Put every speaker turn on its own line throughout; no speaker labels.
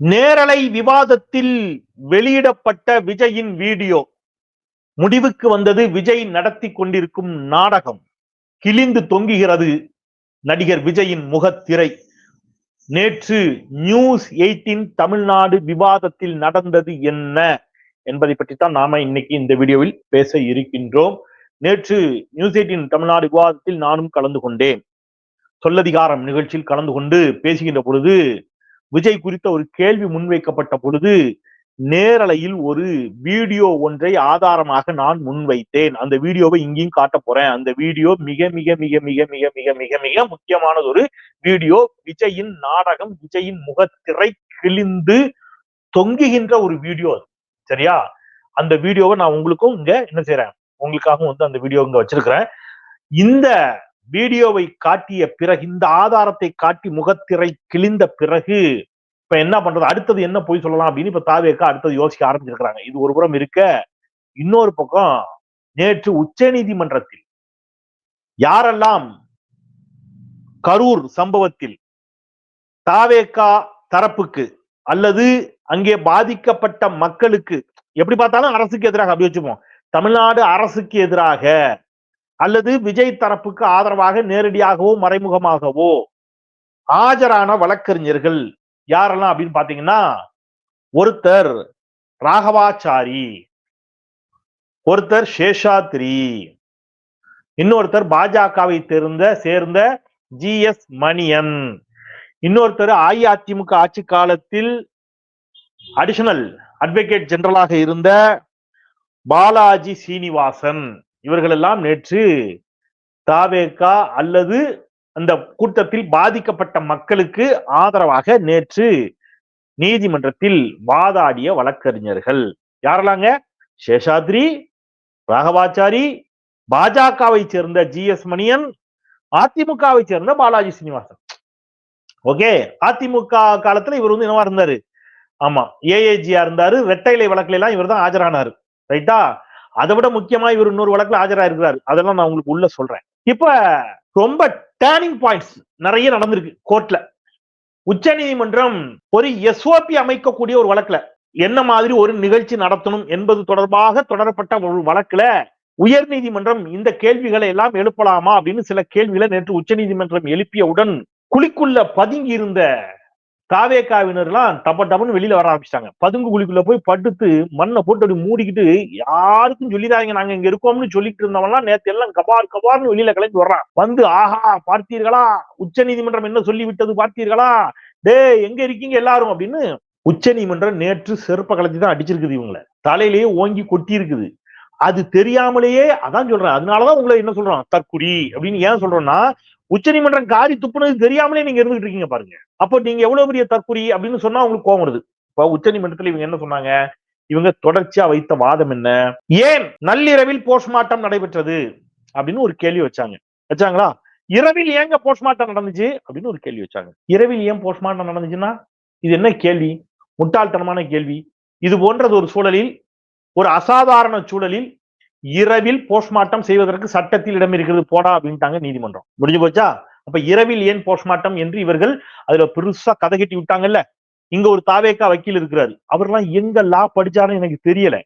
நேரலை விவாதத்தில் வெளியிடப்பட்ட விஜயின் வீடியோ. முடிவுக்கு வந்தது விஜய் நடத்தி கொண்டிருக்கும் நாடகம். கிழிந்து தொங்குகிறது நடிகர் விஜயின் முகத்திரை. நேற்று நியூஸ் எயிட்டின் தமிழ்நாடு விவாதத்தில் நடந்தது என்ன என்பதை பற்றி தான் நாம இன்னைக்கு இந்த வீடியோவில் பேச இருக்கின்றோம். நேற்று நியூஸ் எயிட்டின் தமிழ்நாடு விவாதத்தில் நானும் கலந்து கொண்டேன். சொல்லதிகாரம் நிகழ்ச்சியில் கலந்து கொண்டு பேசுகின்ற பொழுது விஜய் குறித்த ஒரு கேள்வி முன்வைக்கப்பட்ட பொழுது நேரலையில் ஒரு வீடியோ ஒன்றை ஆதாரமாக நான் முன்வைத்தேன். அந்த வீடியோவை இங்கேயும் காட்ட போறேன். அந்த வீடியோ மிக மிக மிக மிக மிக மிக மிக மிக முக்கியமானது ஒரு வீடியோ. விஜயின் நாடகம் விஜயின் முகத்திரை கிழிந்து தொங்குகின்ற ஒரு வீடியோ அது. சரியா? அந்த வீடியோவை நான் உங்களுக்கும் இங்க என்ன செய்யறேன் உங்களுக்காகவும் வந்து அந்த வீடியோ இங்க வச்சிருக்கிறேன். இந்த வீடியோவை காட்டிய பிறகு இந்த ஆதாரத்தை காட்டி முகத்திரை கிழிந்த பிறகு இப்ப என்ன பண்றது? அடுத்தது என்ன போய் சொல்லலாம் அப்படின்னு இப்ப தாவேக்கா அடுத்தது யோசிக்க ஆரம்பிச்சிருக்கிறாங்க. இது ஒரு புறம் இருக்க இன்னொரு பக்கம் நேற்று உச்ச நீதிமன்றத்தில் யாரெல்லாம் கரூர் சம்பவத்தில் தாவேக்கா தரப்புக்கு அல்லது அங்கே பாதிக்கப்பட்ட மக்களுக்கு எப்படி பார்த்தாலும் அரசுக்கு எதிராக அப்படி வச்சுப்போம். தமிழ்நாடு அரசுக்கு எதிராக அல்லது விஜய் தரப்புக்கு ஆதரவாக நேரடியாகவோ மறைமுகமாகவோ ஆஜரான வழக்கறிஞர்கள் யாரெல்லாம் அப்படின்னு பாத்தீங்கன்னா ஒருத்தர் ராகவாச்சாரி ஒருத்தர் சேஷாத்ரி இன்னொருத்தர் பாஜகவை சேர்ந்த சேர்ந்த ஜி எஸ் மணியன் இன்னொருத்தர் அஇஅதிமுக ஆட்சி காலத்தில் அடிஷனல் அட்வொகேட் ஜெனரலாக இருந்த பாலாஜி சீனிவாசன் இவர்கள் எல்லாம் நேற்று தாவேகா அல்லது அந்த கூட்டத்தில் பாதிக்கப்பட்ட மக்களுக்கு ஆதரவாக நேற்று நீதிமன்றத்தில் வாதாடிய வழக்கறிஞர்கள். யாரெல்லாங்க? சேஷாத்ரி ராகவாச்சாரி பாஜகவை சேர்ந்த ஜி எஸ் மணியன் அதிமுகவை சேர்ந்த பாலாஜி சீனிவாசன். ஓகே அதிமுக காலத்துல இவர் வந்து என்னவா இருந்தாரு? ஆமா ஏஏஜியா இருந்தாரு. ரெட்டைலை வழக்குல எல்லாம் இவர் தான் ஆஜரானாரு. ரைட்டா? அதை விட முக்கியமா இவர் இன்னொரு வழக்குல ஆஜரா இருக்கிறாரு அதெல்லாம் நான் உங்களுக்கு உள்ள சொல்றேன். இப்ப ரொம்ப டேர்னிங் பாயிண்ட்ஸ் நிறைய நடந்திருக்கு கோர்ட்ல உச்ச நீதிமன்றம் ஒரு எஸ்ஓபி அமைக்கக்கூடிய ஒரு வழக்குல என்ன மாதிரி ஒரு நிகழ்ச்சி நடத்தணும் என்பது தொடர்பாக தொடரப்பட்ட ஒரு வழக்குல உயர் நீதிமன்றம் இந்த கேள்விகளை எல்லாம் எழுப்பலாமா அப்படின்னு சில கேள்விகளை நேற்று உச்ச நீதிமன்றம் எழுப்பியவுடன் குழிக்குள்ள பதுங்கி இருந்த காவேக்காவினர்லாம் டப்ப டப்புன்னு வெளியில வர ஆரம்பிச்சிட்டாங்க. பதுங்கு குழிக்குள்ள போய் படுத்து மண்ணை போட்டு அப்படி மூடிக்கிட்டு யாருக்கும் சொல்லிடாதீங்க நாங்க இங்க இருக்கோம்னு சொல்லிட்டு இருந்தவங்கலாம் நேத்து எல்லாம் கபார் கபார்னு வெளியில கிளம்பி வர்றான். வந்து ஆஹா பார்த்தீர்களா? உச்ச நீதிமன்றம் என்ன சொல்லி விட்டது பார்த்தீர்களா? டே எங்க இருக்கீங்க எல்லாரும்? அப்படின்னு உச்ச நீதிமன்றம் நேற்று செருப்ப கலத்தி தான் அடிச்சிருக்குது இவங்கள. தலையிலேயே ஓங்கி கொட்டி இருக்குது அது தெரியாமலேயே அதான் சொல்றேன். அதனாலதான் உங்களை என்ன சொல்றோம் தற்குறி அப்படின்னு ஏன் சொல்றோம்னா உச்சநீதிமன்றம் காரி துப்புனது தெரியாமலே நீங்க இருந்துகிட்டு இருக்கீங்க பாருங்க. அப்போ நீங்க எவ்வளவு பெரிய தற்குறி அப்படின்னு சொன்னா உங்களுக்கு கோவம் வருது. இப்ப உச்சநீதிமன்றத்துல இவங்க என்ன சொன்னாங்க? இவங்க தொடர்ச்சியா வைத்த வாதம் என்ன? ஏன் நள்ளிரவில் போஸ்ட்மார்ட்டம் நடைபெற்றது? அப்படின்னு ஒரு கேள்வி வச்சாங்க. வச்சாங்களா? இரவில் ஏங்க போஸ்ட்மார்ட்டம் நடந்துச்சு? அப்படின்னு ஒரு கேள்வி வச்சாங்க. இரவில் ஏன் போஸ்ட்மார்ட்டம் நடந்துச்சுன்னா இது என்ன கேள்வி? முட்டாள்தனமான கேள்வி. இது போன்றது ஒரு சூழலில் ஒரு அசாதாரண சூழலில் இரவில் போஸ்ட்மார்ட்டம் செய்வதற்கு சட்டத்தில் இடம் இருக்கிறது போடா அப்படின்ட்டாங்க நீதிமன்றம். முடிஞ்சு போச்சா? அப்ப இரவில் ஏன் போஸ்ட்மார்ட்டம் என்று இவர்கள் அதுல பெருசா கதை கட்டி விட்டாங்கல்ல? இங்க ஒரு தாவேக்கா வக்கீல் இருக்கிறாரு. அவர்லாம் எங்க லா படிச்சாருன்னு எனக்கு தெரியல.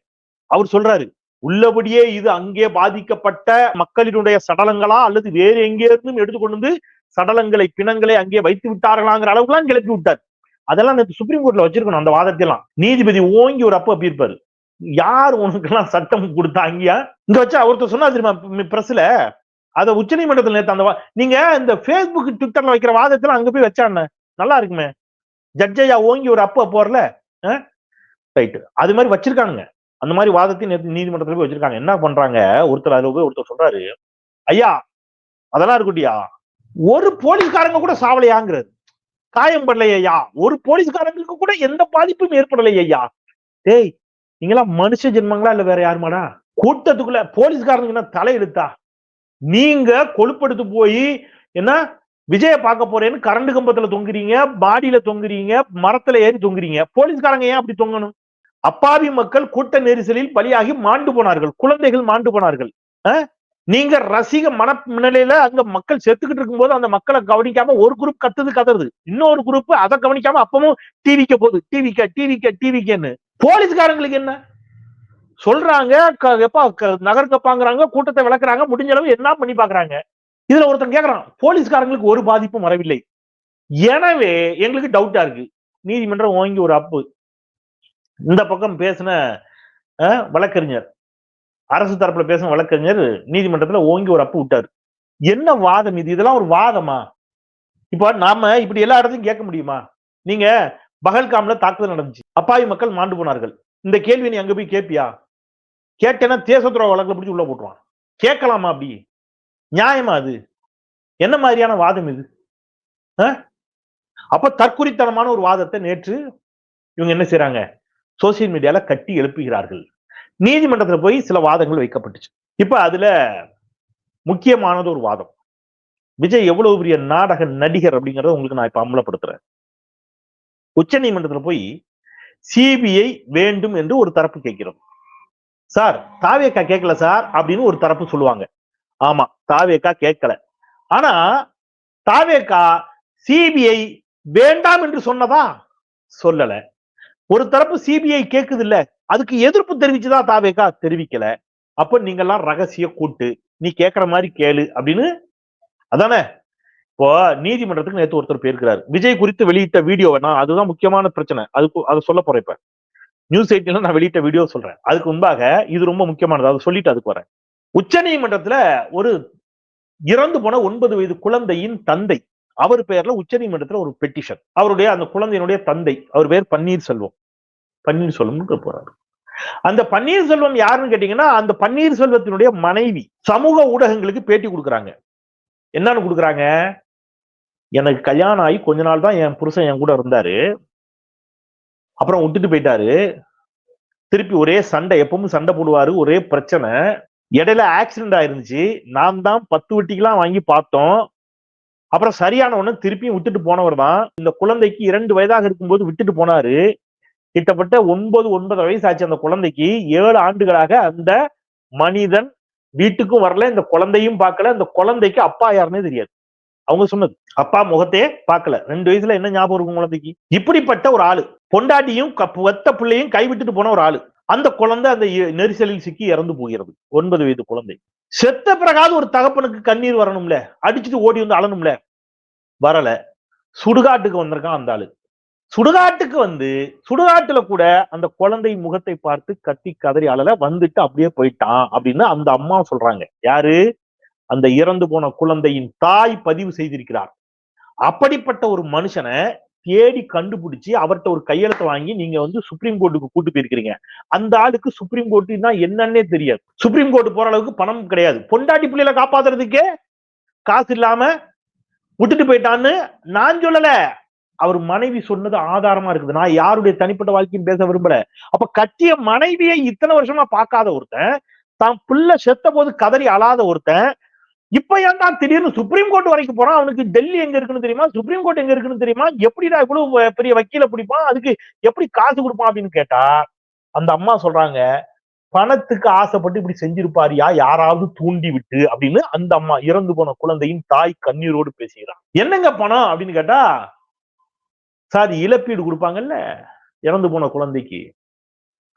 அவர் சொல்றாரு உள்ளபடியே இது அங்கே பாதிக்கப்பட்ட மக்களினுடைய சடலங்களா? அல்லது வேறு எங்கே இருந்தும் எடுத்துக்கொண்டு வந்து சடலங்களை பிணங்களை அங்கே வைத்து விட்டார்களாங்கிற அளவுக்குலாம் கிளப்பி விட்டார். அதெல்லாம் நேற்று சுப்ரீம் கோர்ட்ல வச்சிருக்கணும் அந்த வாதத்தையெல்லாம் நீதிபதி ஓங்கி ஒரு அப்ப அப்படி இருப்பாரு. யார் உனக்கெல்லாம் சட்டம் கொடுத்தாங்க இங்க வச்சு ஒருத்தர் சொன்னா தெரியுமா பிரஸ்ல? அத உச்ச நீதிமன்றத்தில் நேற்று அந்த நீங்க இந்த பேஸ்புக் ட்விட்டர்ல வைக்கிற வாதத்துல அங்க போய் வச்சான நல்லா இருக்குமே. ஜட்ஜையா ஓங்கி ஒரு அப்ப போறல ரைட்டு. அது மாதிரி வச்சிருக்கானுங்க. அந்த மாதிரி வாதத்தையும் நேற்று நீதிமன்றத்துல போய் வச்சிருக்காங்க. என்ன பண்றாங்க? ஒருத்தர் அதுல போய் ஒருத்தர் சொல்றாரு ஐயா அதெல்லாம் இருக்குட்டியா ஒரு போலீஸ்காரங்க கூட சாவலையாங்கிறது காயம் பண்ணலையா ஒரு போலீஸ்காரங்களுக்கு கூட எந்த பாதிப்பும் ஏற்படலையா ஏய் டேய் நீங்களாம் மனுஷ ஜென்மங்களா இல்ல வேற யாருமாடா? கூட்டத்துக்குள்ள போலீஸ்காரங்க தலையெடுத்தா நீங்க கொழுப்படுத்து போய் என்ன விஜய பார்க்க போறேன்னு கரண்ட் கம்பத்துல தொங்குறீங்க பாடியில தொங்குறீங்க மரத்துல ஏறி தொங்குறீங்க. போலீஸ்காரங்க ஏன் அப்படி தொங்கணும்? அப்பாவி மக்கள் கூட்ட நெரிசலில் பலியாகி மாண்டு போனார்கள். குழந்தைகள் மாண்டு போனார்கள். நீங்க ரசிக மனநிலையில அங்க மக்கள் செத்துக்கிட்டு இருக்கும்போது அந்த மக்களை கவனிக்காம ஒரு குரூப் கத்துது கதறது. இன்னொரு குரூப் அதை கவனிக்காம அப்பவும் டிவிக்க போகுது. டிவிக்க டிவிக்க டிவிக்கன்னு போலீஸ்காரங்களுக்கு என்ன? சொல்றாங்க க- எப்பா க- நகர் கப்பாங்கிறாங்க கூட்டத்தை விளக்குறாங்க முடிஞ்ச அளவு என்ன பண்ணி பாக்குறாங்க? இதுல ஒருத்தன் கேக்குறான் போலீஸ்காரங்களுக்கு ஒரு பாதிப்பும் வரவில்லை. எனவே எங்களுக்கு டவுட்டா இருக்கு. நீதிமன்றம் வாங்கி ஒரு அப்பு. இந்த பக்கம் பேசின வழக்கறிஞர் அரசு தரப்புல பேசின வழக்கறிஞர் நீதிமன்றத்துல ஓங்கி ஒரு அப்பு விட்டாரு. என்ன வாதம் இது? இதெல்லாம் ஒரு வாதமா? இப்ப நாம இப்படி எல்லா இடத்தையும் கேட்க முடியுமா? நீங்க பகல்காம்ல தாக்குதல் நடந்துச்சு. அப்பாவி மக்கள் மாண்டு போனார்கள். இந்த கேள்வி நீ அங்க போய் கேட்பியா கேட்டேன்னா தேசத்துறவு வழக்கில் பிடிச்சி உள்ள போட்டுருவான். கேட்கலாமா அப்படி? நியாயமா அது? என்ன மாதிரியான வாதம் இது? அப்ப தற்குறித்தனமான ஒரு வாதத்தை நேற்று இவங்க என்ன செய்யறாங்க சோசியல் மீடியால கட்டி எழுப்புகிறார்கள். நீதிமன்றத்தில் போய் சில வாதங்கள் வைக்கப்பட்டுச்சு. இப்ப அதுல முக்கியமானது ஒரு வாதம். விஜய் எவ்வளவு பெரிய நாடக நடிகர் அப்படிங்கறத உங்களுக்கு நான் இப்ப அமலப்படுத்துறேன் உச்ச நீதிமன்றத்துல போய் சிபிஐ வேண்டும் என்று ஒரு தரப்பு கேட்கிறோம். சார் தாவேக்கா கேட்கல சார் அப்படின்னு ஒரு தரப்பு சொல்லுவாங்க. ஆமா தாவேக்கா கேட்கல. ஆனா தாவேக்கா சிபிஐ வேண்டாம் என்று சொன்னதா? சொல்லல. ஒரு தரப்பு சிபிஐ கேக்குது இல்ல அதுக்கு எதிர்ப்பு தெரிவிச்சுதா தாவேக்கா? தெரிவிக்கல. அப்ப நீங்கெல்லாம் ரகசிய கூட்டு நீ கேக்குற மாதிரி கேளு அப்படின்னு அதானே? இப்போ நீதிமன்றத்துக்கு நேத்து ஒருத்தர் போயிருக்கிறார். விஜய் குறித்து வெளியிட்ட வீடியோ நான் அதுதான் முக்கியமான பிரச்சனை. அதுக்கு அதை சொல்ல போறேன் இப்ப. நியூஸ் எயிட்டில நான் வெளியிட்ட வீடியோ சொல்றேன். அதுக்கு முன்பாக இது ரொம்ப முக்கியமானது. அதை சொல்லிட்டு அதுக்கு வரேன். உச்ச நீதிமன்றத்துல ஒரு இறந்து போன ஒன்பது வயது குழந்தையின் தந்தை அவர் பெயர்ல உச்ச நீதிமன்றத்துல ஒரு பெட்டிஷன் அவருடைய அந்த குழந்தையினுடைய தந்தை அவர் பேர் பன்னீர்செல்வம். பன்னீர்செல்வம் போறாரு. அந்த பன்னீர்செல்வம் யாருன்னு கேட்டீங்கன்னா அந்த பன்னீர்செல்வத்தினுடைய மனைவி சமூக ஊடகங்களுக்கு பேட்டி கொடுக்குறாங்க. என்னன்னு கொடுக்குறாங்க? எனக்கு கல்யாணம் ஆகி கொஞ்ச நாள் தான் என் புருஷன் என் கூட இருந்தாரு. அப்புறம் விட்டுட்டு போயிட்டாரு. திருப்பி ஒரே சண்டை எப்பவும் சண்டை போடுவாரு. ஒரே பிரச்சனை. இடையில ஆக்சிடென்ட் ஆயிருந்துச்சு. நான் தான் பத்து வட்டிக்கெல்லாம் வாங்கி பார்த்தோம். அப்புறம் சரியான ஒன்று திருப்பியும் விட்டுட்டு போனவர் தான். இந்த குழந்தைக்கு இரண்டு வயதாக இருக்கும்போது விட்டுட்டு போனாரு. கிட்டத்தட்ட ஒன்பது ஒன்பது வயசு ஆச்சு அந்த குழந்தைக்கு. ஏழு ஆண்டுகளாக அந்த மனிதன் வீட்டுக்கும் வரல. இந்த குழந்தையும் பார்க்கல. இந்த குழந்தைக்கு அப்பா யாருன்னே தெரியாது. அவங்க சொன்னது. அப்பா முகத்தையே பார்க்கல. ரெண்டு வயசுல என்ன ஞாபகம் இருக்கும் குழந்தைக்கு? இப்படிப்பட்ட ஒரு ஆளு. பொண்டாட்டியும் ஒத்த பிள்ளையும் கைவிட்டுட்டு போன ஒரு ஆளு. அந்த குழந்தை அந்த நெரிசலில் சிக்கி இறந்து போகிறது. ஒன்பது வயது குழந்தை. செத்த பிறகாவது ஒரு தகப்பனுக்கு கண்ணீர் வரணும்ல? அடிச்சுட்டு ஓடி வந்து அழணும்ல? வரல. சுடுகாட்டுக்கு வந்திருக்கான் அந்த ஆளு. சுடுகாட்டுக்கு வந்து சுடுகாட்டுல கூட அந்த குழந்தை முகத்தை பார்த்து கத்தி கதறி அழல. வந்துட்டு அப்படியே போயிட்டான் அப்படின்னு அந்த அம்மா சொல்றாங்க. யாரு? அந்த இறந்து போன குழந்தையின் தாய் பதிவு செய்திருக்கிறார். அப்படிப்பட்ட ஒரு மனுஷனை தேடி கண்டுபிடிச்சு அவர்ட்ட ஒரு கையெழுத்தை வாங்கி நீங்க வந்து சுப்ரீம் கோர்ட்டுக்கு கூட்டு போயிருக்கிறீங்க. அந்த ஆளுக்கு சுப்ரீம் கோர்ட்டுனா என்னன்னே தெரியாது. சுப்ரீம் கோர்ட் போற அளவுக்கு பணம் கிடையாது. பொண்டாட்டி பிள்ளைகளை காப்பாத்துறதுக்கே காசு இல்லாம விட்டுட்டு போயிட்டான்னு நான் சொல்லல. அவர் மனைவி சொன்னது ஆதாரமா இருக்குது. நான் யாருடைய தனிப்பட்ட வாழ்க்கையும் பேச விரும்பல. அப்ப கட்டிய மனைவியை இத்தனை வருஷமா பார்க்காத ஒருத்தன் தான் பிள்ளை செத்த போது கதறி அழாத ஒருத்தன் இப்ப ஏன்டா திடீர்னு சுப்ரீம் கோர்ட் வரைக்கும் போறான்? அவனுக்கு டெல்லி எங்க இருக்குன்னு தெரியுமா? சுப்ரீம் கோர்ட் எங்க இருக்குன்னு தெரியுமா? எப்படிடா இவ்வளவு பெரிய வக்கீல பிடிப்பான்? அதுக்கு எப்படி காசு கொடுப்பான் அப்படின்னு கேட்டா அந்த அம்மா சொல்றாங்க பணத்துக்கு ஆசைப்பட்டு இப்படி செஞ்சிருப்பாரியா? யாராவது தூண்டி விட்டு அப்படின்னு அந்த அம்மா இறந்து போன குழந்தையின் தாய் கண்ணீரோடு பேசுகிறான் என்னங்க பணம்? அப்படின்னு கேட்டா சார் இழப்பீடு கொடுப்பாங்கல்ல? இறந்து போன குழந்தைக்கு.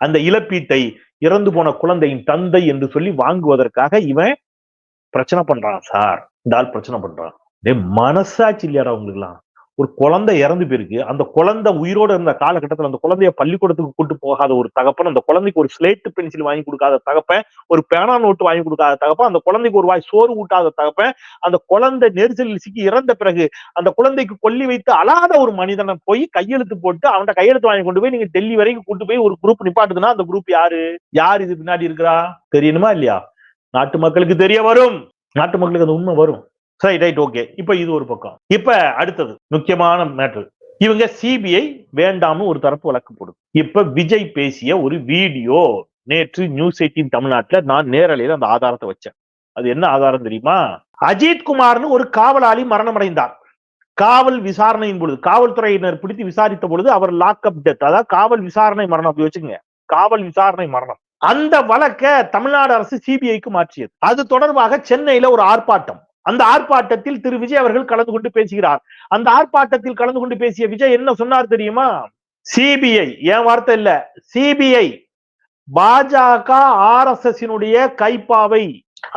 அந்த இழப்பீட்டை இறந்து போன குழந்தையின் தந்தை என்று சொல்லி வாங்குவதற்காக இவன் பிரச்சனை பண்றான் சார். இந்த ஆள் பிரச்சனை பண்றான். டே மனசாட்சி இல்லையாடா உங்களுக்குலாம் ஒரு குழந்தை இறந்து போயிருக்கு. அந்த குழந்தை உயிரோட இருந்த காலகட்டத்துல அந்த குழந்தைய பள்ளிக்கூடத்துக்கு கூட்டு போகாத ஒரு தகப்பன் அந்த குழந்தைக்கு ஒரு ஸ்லேட்டு பென்சில் வாங்கி கொடுக்காத தகப்பன் ஒரு பேனா நோட்டு வாங்கி கொடுக்காத தகப்பன் அந்த குழந்தைக்கு ஒரு வாய் சோறு ஊட்டாத தகப்பன் அந்த குழந்தை நெரிசலில் சிக்கி இறந்த பிறகு அந்த குழந்தைக்கு கொல்லி வைத்து அழாத ஒரு மனிதனை போய் கையெழுத்து போட்டு அவன்கிட்ட கையெழுத்து வாங்கி கொண்டு போய் நீங்க டெல்லி வரைக்கும் கூட்டு போய் ஒரு குரூப் நிப்பாட்டுதுன்னா அந்த குரூப் யாரு? யார் இது பின்னாடி இருக்கிறா? தெரியணுமா இல்லையா? நாட்டு மக்களுக்கு தெரிய வரும். நாட்டு மக்களுக்கு அந்த உண்மை வரும். சரி ரைட் ஓகே இப்ப இது ஒரு பக்கம். இப்ப அடுத்தது முக்கியமான மேட்டர் இவங்க சிபிஐ வேண்டாம்னு ஒரு தரப்பு வழக்கு போடுது இப்ப விஜய் பேசிய ஒரு வீடியோ நேற்று நியூஸ் எயிட்டீன் தமிழ்நாட்டுல நான் நேரலையில அந்த ஆதாரத்தை வச்சேன். அது என்ன ஆதாரம் தெரியுமா? அஜித் குமார்னு ஒரு காவலாளி மரணம் அடைந்தார் காவல் விசாரணையின் பொழுது காவல்துறையினர் பிடித்து விசாரித்த பொழுது அவர் லாக்அப் டெத் அதாவது காவல் விசாரணை மரணம் அப்படி வச்சுக்கோங்க. காவல் விசாரணை மரணம். அந்த வழக்கை தமிழ்நாடு அரசு சிபிஐக்கு மாற்றியது. அது தொடர்பாக சென்னையில ஒரு ஆர்ப்பாட்டம். அந்த ஆர்ப்பாட்டத்தில் திரு விஜய் அவர்கள் கலந்து கொண்டு பேசுகிறார். அந்த ஆர்ப்பாட்டத்தில் கலந்து கொண்டு பேசிய விஜய் என்ன சொன்னார் தெரியுமா? சிபிஐ என் வார்த்தை இல்ல? சிபிஐ பாஜக ஆர் எஸ் எஸ் கைப்பாவை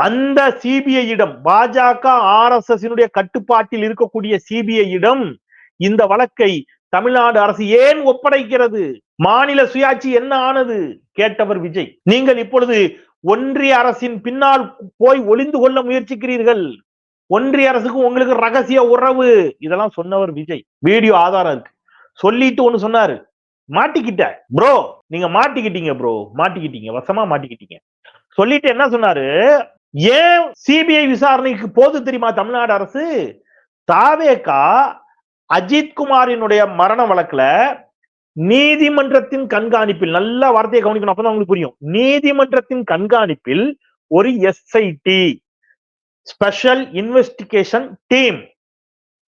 அந்த சிபிஐயிடம் பாஜக ஆர் எஸ் எஸ் கட்டுப்பாட்டில் இருக்கக்கூடிய சிபிஐயிடம் இந்த வழக்கை தமிழ்நாடு அரசு ஏன் ஒப்படைக்கிறது? மாநில சுயாட்சி என்ன ஆனது? கேட்டவர் விஜய். நீங்கள் இப்பொழுது ஒன்றிய அரசின் பின்னால் போய் ஒளிந்து கொள்ள முயற்சிக்கிறீர்கள். ஒன்றிய அரசுக்கு உங்களுக்கு ரகசிய உறவு. இதெல்லாம் சொன்னவர் விஜய். வீடியோ ஆதாரம் இருக்கு. சொல்லிட்டு ஒண்ணு சொன்னாரு. மாட்டிக்கிட்ட ப்ரோ நீங்க மாட்டிக்கிட்டீங்க ப்ரோ. மாட்டிக்கிட்டீங்க. வசமா மாட்டிக்கிட்டீங்க. சொல்லிட்டு என்ன சொன்னாரு? ஏன் சிபிஐ விசாரணைக்கு போது தெரியுமா தமிழ்நாடு அரசு? தாவேக்கா அஜித் குமாரினுடைய மரண வழக்குல நீதிமன்றத்தின் கண்காணிப்பில் நல்ல வார்த்தையை கவனிக்கணும். அப்பதான் உங்களுக்கு புரியும். நீதிமன்றத்தின் கண்காணிப்பில் ஒரு எஸ்ஐடி ஸ்பெஷல் இன்வெஸ்டிகேஷன் டீம்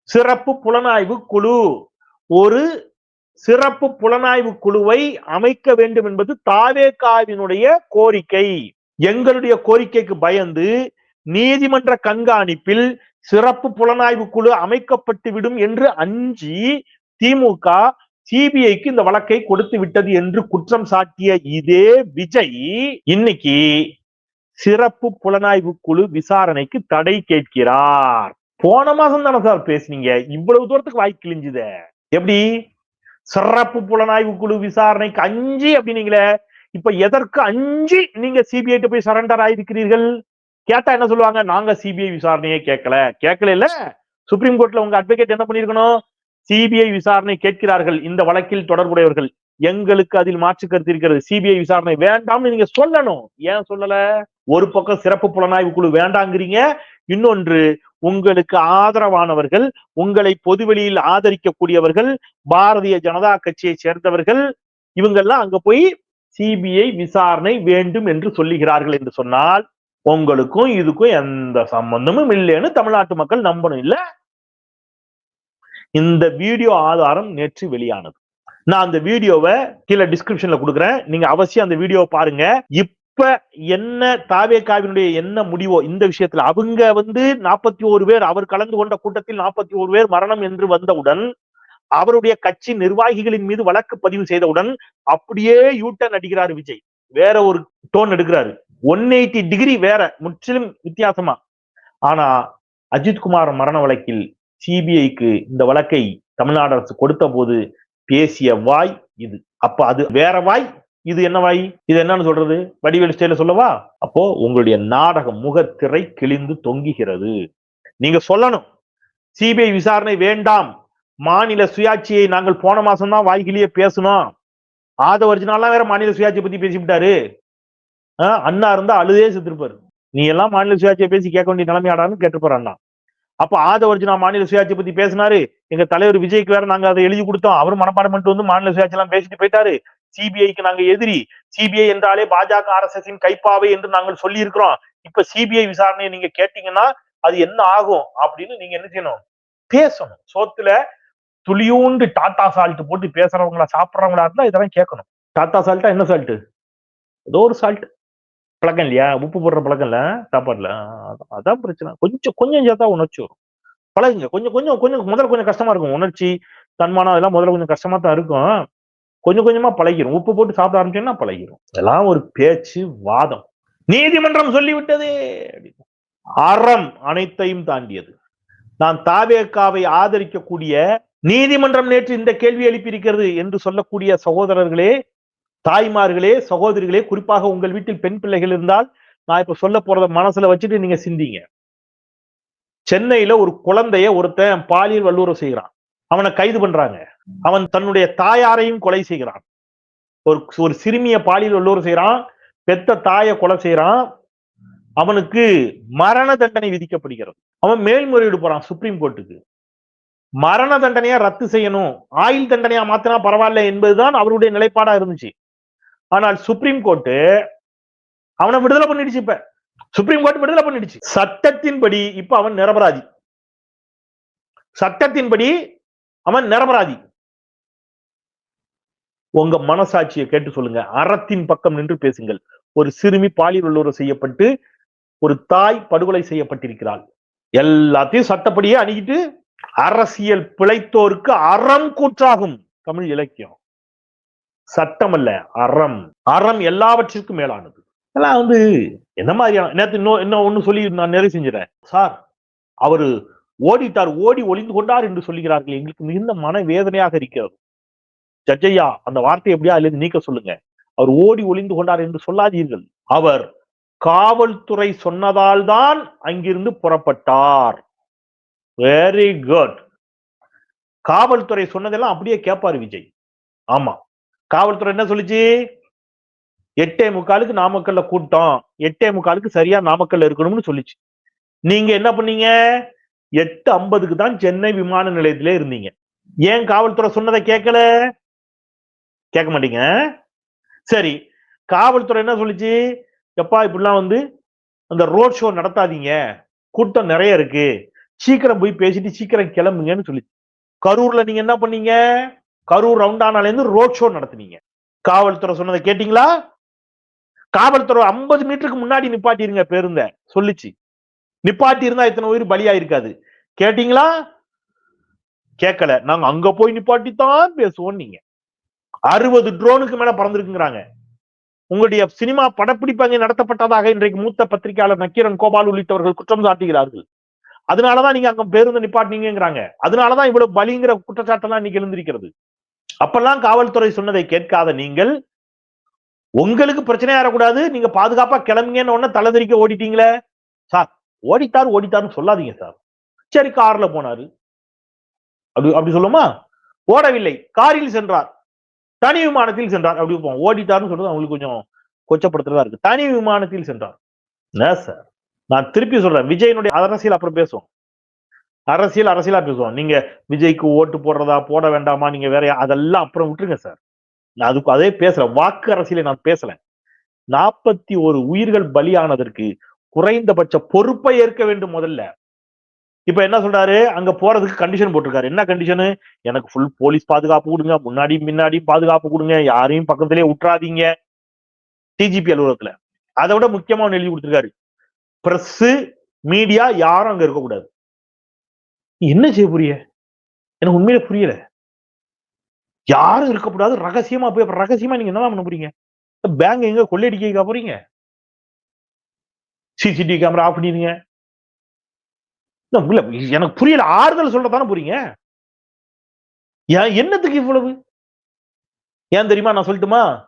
சிறப்பு புலனாய்வு குழு. ஒரு சிறப்பு புலனாய்வு குழுவை அமைக்க வேண்டும் என்பது தாவேகாவினுடைய கோரிக்கை. எங்களுடைய கோரிக்கைக்கு பயந்து நீதிமன்ற கண்காணிப்பில் சிறப்பு புலனாய்வு குழு அமைக்கப்பட்டு விடும் என்று அஞ்சி திமுக சிபிஐக்கு இந்த வழக்கை கொடுத்து விட்டது என்று குற்றம் சாட்டிய இதே விஜய் இன்னைக்கு சிறப்பு புலனாய்வு குழு விசாரணைக்கு தடை கேட்கிறார். போன மாசம் தானே சார் பேசுனீங்க. இவ்வளவு தூரத்துக்கு வாய் கிழிஞ்சுத. எப்படி? சிறப்பு புலனாய்வு குழு விசாரணைக்கு அஞ்சு அப்படின்னீங்களே இப்ப எதற்கு அஞ்சு நீங்க சிபிஐ போய் சரண்டர் ஆயிருக்கிறீர்கள்? கேட்டா என்ன சொல்லுவாங்க? நாங்க சிபிஐ விசாரணையே கேட்கல. கேட்கல இல்ல. சுப்ரீம் கோர்ட்ல உங்க அட்வொகேட் என்ன பண்ணிருக்கணும்? சிபிஐ விசாரணை கேட்கிறார்கள். இந்த வழக்கில் தொடர்புடையவர்கள். எங்களுக்கு அதில் மாற்று கருத்து இருக்கிறது. சிபிஐ விசாரணை வேண்டாம்னு நீங்க சொல்லணும். ஏன் சொல்லல? ஒரு பக்கம் சிறப்பு புலனாய்வு குழு வேண்டாங்கிறீங்க. இன்னொன்று உங்களுக்கு ஆதரவானவர்கள் உங்களை பொதுவெளியில் ஆதரிக்கக்கூடியவர்கள் பாரதிய ஜனதா கட்சியை சேர்ந்தவர்கள் இவங்கெல்லாம் அங்க போய் சிபிஐ விசாரணை வேண்டும் என்று சொல்லுகிறார்கள் என்று சொன்னால் உங்களுக்கும் இதுக்கும் எந்த சம்பந்தமும் இல்லைன்னு தமிழ்நாட்டு மக்கள் நம்பணும் இல்ல? இந்த வீடியோ ஆதாரம் நேற்று வெளியானது. நான் அந்த வீடியோவை கீழே டிஸ்கிரிப்ஷன்ல கொடுக்குறேன். நீங்க அவசியம் அந்த வீடியோவை பாருங்க. இப்ப என்ன தாவே காவினுடைய என்ன முடிவோ இந்த விஷயத்துல அவங்க வந்து நாற்பத்தி ஒரு பேர் அவர் கலந்து கொண்ட கூட்டத்தில் நாற்பத்தி ஒரு பேர் மரணம் என்று வந்தவுடன் அவருடைய கட்சி நிர்வாகிகளின் மீது வழக்கு பதிவு செய்தவுடன் அப்படியே யூட்டன் அடிக்கிறார் விஜய். வேற ஒரு டோன் எடுக்கிறாரு. ஒன் எயிட்டி டிகிரி வேற முற்றிலும் வித்தியாசமா. ஆனா அஜித்குமார் மரண வழக்கில் சிபிஐக்கு இந்த வழக்கை தமிழ்நாடு அரசு கொடுத்த போது பேசிய வாய் இது. அப்ப அது வேற வாய்? இது என்ன வாய்? இது என்னன்னு சொல்றது? வடிவேல் ஸ்டைல சொல்லவா? அப்போ உங்களுடைய நாடகம் முகத்திரை கிழிந்து தொங்குகிறது. நீங்க சொல்லணும். சிபிஐ விசாரணை வேண்டாம். மாநில சுயாட்சியை நாங்கள் போன மாசம் தான் வாய்கிலேயே பேசணும் ஆத ஒரிஜினல்லாம் வேற மாநில சுயாட்சியை பத்தி பேசிவிட்டாரு. அண்ணா இருந்தா அழுதே செத்துருப்பாரு. நீ எல்லாம் மாநில சுயாட்சியை பேசி கேட்க வேண்டிய நிலைமையாடான்னு கேட்டுப்பாரு அண்ணா. அப்ப ஆத மாநில சுயாட்சியை பத்தி பேசினாரு. எங்க தலைவர் விஜய்க்கு வேற நாங்க அதை எழுதி கொடுத்தோம். அவரும் மனப்பாடம் பண்ணிட்டு வந்து மாநில சுயாட்சி எல்லாம் பேசிட்டு போயிட்டாரு. சிபிஐக்கு நாங்க எதிரி. சிபிஐ என்றாலே பாஜக ஆர்எஸ்எஸ் கைப்பாவை என்று நாங்கள் சொல்லி இருக்கிறோம் இப்ப சிபிஐ விசாரணையை நீங்க கேட்டீங்கன்னா அது என்ன ஆகும் அப்படின்னு நீங்க என்ன செய்யணும்? பேசணும். சோத்துல துளியூண்டு டாட்டா சால்ட் போட்டு பேசுறவங்களா சாப்பிட்றவங்களா இருந்தா இதெல்லாம் கேட்கணும். டாட்டா சால்ட்டா என்ன சால்ட் ஏதோ ஒரு சால்ட் பழக்கம் இல்லையா உப்பு போடுற பழக்கம் இல்லை சாப்பாடுல அதான் பிரச்சனை. கொஞ்சம் கொஞ்சம் சேர்த்தா உணர்ச்சி வரும். பழகுங்க. கொஞ்சம் கொஞ்சம் கொஞ்சம் முதல்ல கொஞ்சம் கஷ்டமா இருக்கும். உணர்ச்சி தன்மானம் அதெல்லாம் முதல்ல கொஞ்சம் கஷ்டமா தான் இருக்கும். கொஞ்சம் கொஞ்சமா பழகிரும். உப்பு போட்டு சாப்பிட ஆரம்பிச்சோம்னா பழகிரும். இதெல்லாம் ஒரு பேச்சு வாதம். நீதிமன்றம் சொல்லிவிட்டதே அறம் அனைத்தையும் தாண்டியது. நான் தாவேக்காவை ஆதரிக்கக்கூடிய நீதிமன்றம் நேற்று இந்த கேள்வி எழுப்பியிருக்கிறது என்று சொல்லக்கூடிய சகோதரர்களே தாய்மார்களே சகோதரிகளே குறிப்பாக உங்கள் வீட்டில் பெண் பிள்ளைகள் இருந்தால் நான் இப்ப சொல்ல போறத மனசுல வச்சுட்டு நீங்க சிந்திங்க. சென்னையில ஒரு குழந்தைய ஒருத்தன் பாலியல் வல்லுறவு செய்கிறான். அவனை கைது பண்றாங்க. அவன் தன்னுடைய தாயாரையும் கொலை செய்கிறான். ஒரு ஒரு சிறுமிய பாலியல் வல்லுறவு செய்யறான் பெத்த தாயை கொலை செய்யறான் அவனுக்கு மரண தண்டனை விதிக்கப்படுகிறது. அவன் மேல்முறையீடு போறான் சுப்ரீம் கோர்ட்டுக்கு. மரண தண்டனையா ரத்து செய்யணும். ஆயுள் தண்டனையா மாத்தினா பரவாயில்ல என்பதுதான் அவருடைய நிலைப்பாடா இருந்துச்சு. ஆனால் சுப்ரீம் கோர்ட்டு அவனை விடுதலை பண்ணிடுச்சு இப்ப. சுப்ரீம் கோர்ட் விடுதலை பண்ணிடுச்சு. சட்டத்தின்படி இப்ப அவன் நிரபராதி. சட்டத்தின்படி அவன் நிரபராதி. உங்க மனசாட்சியை கேட்டு சொல்லுங்க. அறத்தின் பக்கம் நின்று பேசுங்கள். ஒரு சிறுமி பாலியல் வல்லுறவு செய்யப்பட்டு ஒரு தாய் படுகொலை செய்யப்பட்டிருக்கிறாள். எல்லாத்தையும் சட்டப்படியே அணுகிட்டு அரசியல் பிழைத்தோருக்கு அறம் கூற்றாகும். தமிழ் இலக்கியம். சட்டம் அல்ல அறம். அறம் எல்லாவற்றிற்கும் மேலானது. இதெல்லாம் வந்து என்ன மாதிரியான நேத்து இன்னும் இன்னும் ஒண்ணு சொல்லி நான் நிறைவு செஞ்சுறேன். சார் அவரு ஓடிட்டார் ஓடி ஒளிந்து கொண்டார் என்று சொல்லுகிறார்கள். எங்களுக்கு மிகுந்த மன வேதனையாக இருக்கிறது. ஜட்ஜையா அந்த வார்த்தையை எப்படியா அல்லது நீக்க சொல்லுங்க. அவர் ஓடி ஒளிந்து கொண்டார் என்று சொல்லாதீர்கள். அவர் காவல்துறை சொன்னதால் தான் அங்கிருந்து புறப்பட்டார். வெரி குட் காவல்துறை சொன்னதெல்லாம் அப்படியே கேட்பாரு விஜய். ஆமா. காவல்துறை என்ன சொல்லிச்சு? எட்டே முக்காலுக்கு நாமக்கல்ல கூட்டம். எட்டே முக்காலுக்கு சரியா நாமக்கல்ல இருக்கணும்னு சொல்லிச்சு. நீங்க என்ன பண்ணீங்க? எட்டு ஐம்பதுக்கு தான் சென்னை விமான நிலையத்திலே இருந்தீங்க. ஏன் காவல்துறை சொன்னதை கேட்கல? கேட்க மாட்டீங்க. சரி காவல்துறை என்ன சொல்லிச்சு? எப்பா இப்படிலாம் வந்து அந்த ரோட் ஷோ நடத்தாதீங்க. கூட்டம் நிறைய இருக்கு. சீக்கிரம் போய் பேசிட்டு சீக்கிரம் கிளம்புங்கன்னு சொல்லி கரூர்ல நீங்க என்ன பண்ணீங்க? கரூர் ரவுண்டானால இருந்து ரோட் ஷோ நடத்துனீங்க. காவல்துறை சொன்னதை கேட்டீங்களா? காவல்துறை ஐம்பது மீட்டருக்கு முன்னாடி நிப்பாட்டிருங்க பேருந்த. சொல்லிச்சு. நிப்பாட்டி இருந்தா இத்தனை உயிர் பலியா இருக்காது கேட்டீங்களா? கேட்கல. நாங்க அங்க போய் நிப்பாட்டித்தான் பேசுவோம் நீங்க. அறுபது ட்ரோனுக்கு மேல பறந்துருக்குங்கிறாங்க. உங்களுடைய சினிமா படப்பிடிப்பு அங்கே நடத்தப்பட்டதாக இன்றைக்கு மூத்த பத்திரிகையாளர் நக்கீரன் கோபால் உள்ளிட்டவர்கள் குற்றம் சாட்டுகிறார்கள். அதனாலதான் நீங்க அங்க பேருந்து நிப்பாட்டினீங்கிறாங்க அதனாலதான் இவ்வளவு பலிங்கிற குற்றச்சாட்டெல்லாம் இன்னைக்கு எழுந்திருக்கிறது. அப்பெல்லாம் காவல்துறை சொன்னதை கேட்காத நீங்கள் உங்களுக்கு பிரச்சனையா வரக்கூடாது நீங்க பாதுகாப்பா கிளம்புங்கன்னு உடனே தலைதறிக்க ஓடிட்டீங்களே? சார் ஓடிட்டார் ஓடிட்டாருன்னு சொல்லாதீங்க சார். சரி கார்ல போனாரு. அப்படி அப்படி சொல்லுமா ஓடவில்லை. காரில் சென்றார். தனி விமானத்தில் சென்றார். அப்படி போவோம். ஓடிட்டாருன்னு சொல்றது அவங்களுக்கு கொஞ்சம் கொச்சப்படுத்துறதா இருக்கு. தனி விமானத்தில் சென்றார். என்ன சார்? நான் திருப்பி சொல்றேன். விஜயனுடைய அரசியல் அப்புறம் பேசுவோம். அரசியல் அரசியலா பேசுவோம். நீங்க விஜய்க்கு ஓட்டு போடுறதா போட வேண்டாமா நீங்க வேற அதெல்லாம் அப்புறம் விட்டுருங்க சார். நான் அதுக்கு அதே பேசுறேன். வாக்கு அரசியலை நான் பேசல. நாற்பத்தி ஒரு உயிர்கள் பலியானதற்கு குறைந்தபட்ச பொறுப்பை ஏற்க வேண்டும் முதல்ல. இப்ப என்ன சொல்றாரு? அங்க போறதுக்கு கண்டிஷன் போட்டிருக்காரு. என்ன கண்டிஷனு எனக்கு ஃபுல் போலீஸ் பாதுகாப்பு கொடுங்க. முன்னாடி முன்னாடி பாதுகாப்பு கொடுங்க. யாரையும் பக்கத்திலே விட்டுறாதீங்க டிஜிபி அலுவலகத்துல. அதை விட முக்கியமா எழுதி கொடுத்திருக்காரு. பிரஸ் மீடியா யாரும் அங்க இருக்கக்கூடாது. என்ன செய்ய புரிய? எனக்கு உண்மையில புரியல. யாரும் இருக்கக்கூடாது ரகசியமா போய் அப்புறம் ரகசியமா நீங்க என்ன பண்ண போறீங்க? பேங்க் எங்க கொள்ளையடிக்க போறீங்க? சிசிடிவி கேமரா ஆஃப் பண்ணிடுங்க. இல்ல, எனக்கு புரியல ஆறுதல் சொல்றதானே போறீங்க? ஏன் என்னத்துக்கு இவ்வளவு? ஏன் தெரியுமா நான் சொல்லட்டுமா?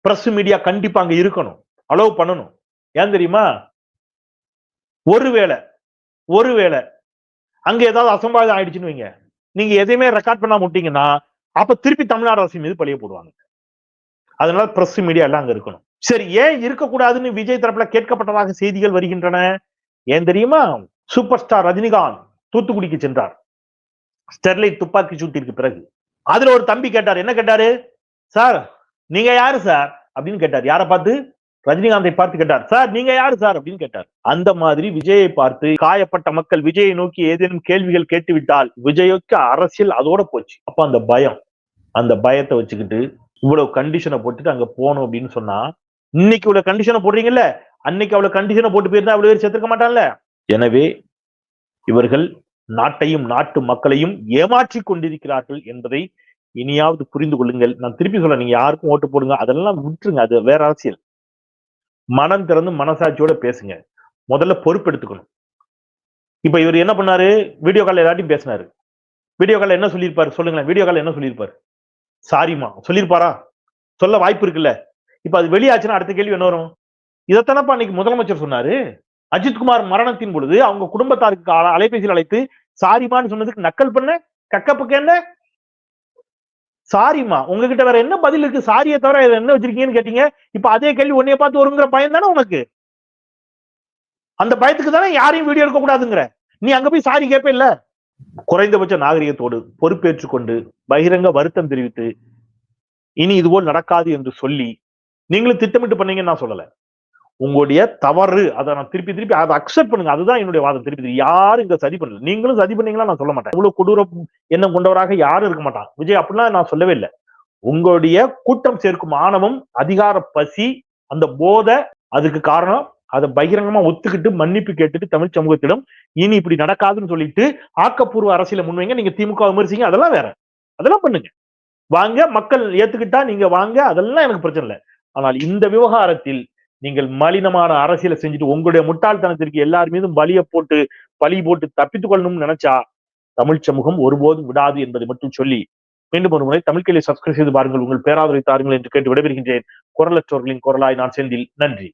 பிரஸ் மீடியா கண்டிப்பா அங்க இருக்கணும். அலோவ் பண்ணணும். ஏன் தெரியுமா? ஒருவேளை ஒருவேளை அங்க ஏதாவது அசம்பாவிதம் ஆயிடுச்சுன்னு வைங்க. நீங்க எதையுமே ரெக்கார்ட் பண்ணாம விட்டீங்கன்னா அப்ப திருப்பி தமிழ்நாடு அரசு மீது பழிய போடுவாங்க. அதனால பிரஸ் மீடியா எல்லாம் அங்க இருக்கணும். சரி ஏன் இருக்கக்கூடாதுன்னு விஜய் தரப்புல கேட்கப்பட்டதாக செய்திகள் வருகின்றன? ஏன் தெரியுமா? சூப்பர் ஸ்டார் ரஜினிகாந்த் தூத்துக்குடிக்கு சென்றார். ஸ்டெர்லைட் துப்பாக்கி சூட்டிற்கு பிறகு. அதுல ஒரு தம்பி கேட்டார். என்ன கேட்டாரு? சார் நீங்க யாரு சார்? அப்படின்னு கேட்டார். யாரை பார்த்து? ரஜினிகாந்தை பார்த்து கேட்டார் சார் நீங்க யாரு சார்? அப்படின்னு கேட்டார். அந்த மாதிரி விஜயை பார்த்து காயப்பட்ட மக்கள் விஜயை நோக்கி ஏதேனும் கேள்விகள் கேட்டுவிட்டால் விஜய்க்கு அரசியல் அதோட போச்சு. அப்ப அந்த பயம் அந்த பயத்தை வச்சுக்கிட்டு இவ்வளவு கண்டிஷனை போட்டுட்டு அங்க போகணும் அப்படின்னு சொன்னா இன்னைக்கு இவ்வளவு கண்டிஷனை போடுறீங்கல்ல? அன்னைக்கு அவ்வளவு கண்டிஷனை போட்டு போயிருந்தா அவ்வளவு பேர் சேர்த்துக்க மாட்டான்ல எனவே இவர்கள் நாட்டையும் நாட்டு மக்களையும் ஏமாற்றி கொண்டிருக்கிறார்கள் என்பதை இனியாவது புரிந்து கொள்ளுங்கள். நான் திருப்பி சொல்ல நீங்க யாருக்கும் ஓட்டு போடுங்க அதெல்லாம் விட்டுருங்க அது வேற அரசியல். மனம் திறந்து மனசாட்சியோட பேசுங்க. முதல்ல பொறுப்பெடுத்துக்கணும் இப்ப இவர் என்ன பண்ணாரு? வீடியோ கால் எல்லாத்தையும் பேசினாரு. வீடியோ கால் என்ன சொல்லியிருப்பாரு சொல்லுங்களேன். வீடியோ கால் என்ன சொல்லியிருப்பாரு? சாரிம்மா. சொல்லியிருப்பாரா? சொல்ல வாய்ப்பு இருக்குல்ல. இப்ப அது வெளியாச்சுன்னா அடுத்த கேள்வி என்ன வரும்? இதைத்தானப்பா அன்னைக்கு முதலமைச்சர் சொன்னாரு அஜித்குமார் மரணத்தின் பொழுது அவங்க குடும்பத்தாருக்கு அலைபேசியில் அழைத்து சாரிமான்னு சொன்னதுக்கு நக்கல் பண்ண கக்கப்பக்க என்ன சாரிமா உங்ககிட்ட வேற என்ன பதில் இருக்கு? சாரியை தவிர என்ன வச்சிருக்கீங்கன்னு கேட்டீங்க? இப்ப அதே கேள்வி உன்னைய பார்த்து வருங்கிற பயம் தானே உனக்கு? அந்த பயத்துக்கு தானே யாரையும் வீடியோ எடுக்க கூடாதுங்கிற? நீ அங்க போய் சாரி கேட்ப இல்ல? குறைந்தபட்ச நாகரிகத்தோடு பொறுப்பேற்றுக் கொண்டு பகிரங்க வருத்தம் தெரிவித்து இனி இதுபோல் நடக்காது என்று சொல்லி நீங்களும் திட்டமிட்டு பண்ணீங்கன்னு நான் சொல்லல. உங்களுடைய தவறு அதை நான் திருப்பி திருப்பி அதை அக்செப்ட் பண்ணுங்க. அதுதான் என்னுடைய வாதம். திருப்பி திருப்பி. யாரும் இங்க சதி பண்ணல. நீங்களும் சதி பண்ணீங்களா நான் சொல்ல மாட்டேன். இவ்வளவு கொடூர எண்ணம் கொண்டவராக யாரும் இருக்க மாட்டான் விஜய் அப்படிலாம் நான் சொல்லவே இல்லை. உங்களுடைய கூட்டம் சேர்க்கும் ஆணவம் அதிகார பசி அந்த போதை அதுக்கு காரணம் அதை பகிரங்கமா ஒத்துக்கிட்டு மன்னிப்பு கேட்டுட்டு தமிழ் சமூகத்திடம் இனி இப்படி நடக்காதுன்னு சொல்லிட்டு ஆக்கப்பூர்வ அரசியல முன்வைங்க. நீங்க திமுக விமர்சிங்க. அதெல்லாம் வேற. அதெல்லாம் பண்ணுங்க. வாங்க மக்கள் ஏத்துக்கிட்டா நீங்க வாங்க. அதெல்லாம் எனக்கு பிரச்சனை இல்லை. ஆனால் இந்த விவகாரத்தில் நீங்கள் மலினமான அரசியலை செஞ்சுட்டு உங்களுடைய முட்டாள்தனத்திற்கு எல்லார் மீதும் பலிய போட்டு பழி போட்டு தப்பித்துக் கொள்ளணும்னு நினைச்சா தமிழ் சமூகம் ஒருபோதும் விடாது என்பதை மட்டும் சொல்லி மீண்டும் ஒரு முறை தமிழ் கேள்வி சப்ஸ்கிரைப் செய்து பாருங்கள். உங்கள் பேராதரை தாருங்கள் என்று கேட்டு விடைபெறுகின்றேன். குரலற்றோர்களின் குரலாய் நான் செந்தில். நன்றி.